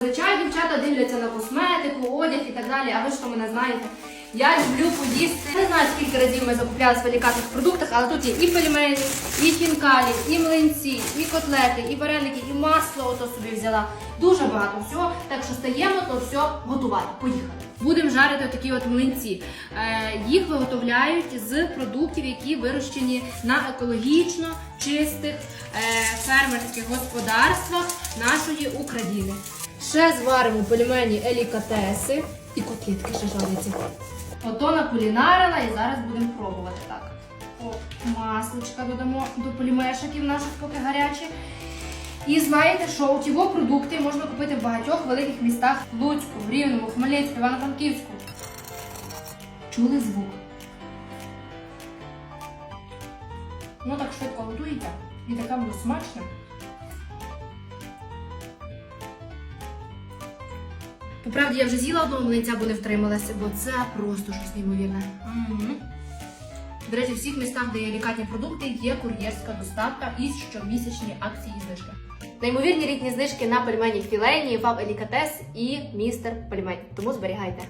Зазвичай дівчата дивляться на косметику, одяг і так далі, а ви ж то мене знаєте. Я люблю поїсти. Не знаю, скільки разів ми закупляли в великатних продуктах, але тут є і пельмені, і хінкалі, і млинці, і котлети, і вареники, і масло ото собі взяла. Дуже багато всього. Так що стаємо то все готувати. Поїхали. Будемо жарити такі от млинці. Е, їх виготовляють з продуктів, які вирощені на екологічно чистих е, фермерських господарствах нашої України. Ще зваримо пельмені елікатеси і котлетки ще жаряться. Ото накулінарила і зараз будемо пробувати так. О, масличка додамо до пельмешиків наших поки гарячі. І знаєте, що ті продукти можна купити в багатьох великих містах в Луцьку, в Рівному, Хмельницьку, Івано-Франківську. Чули звук? Ну так швидко готується і таке буде смачне. По правді, я вже з'їла одного млинця, бо не втрималася, бо це просто щось неймовірне. Угу. До речі, в всіх містах, де є лікарні продукти, є кур'єрська доставка і щомісячні акції знижки. Неймовірні літні знижки на пельмені філейні, фаб елікатес і містер пельмень. Тому зберігайте.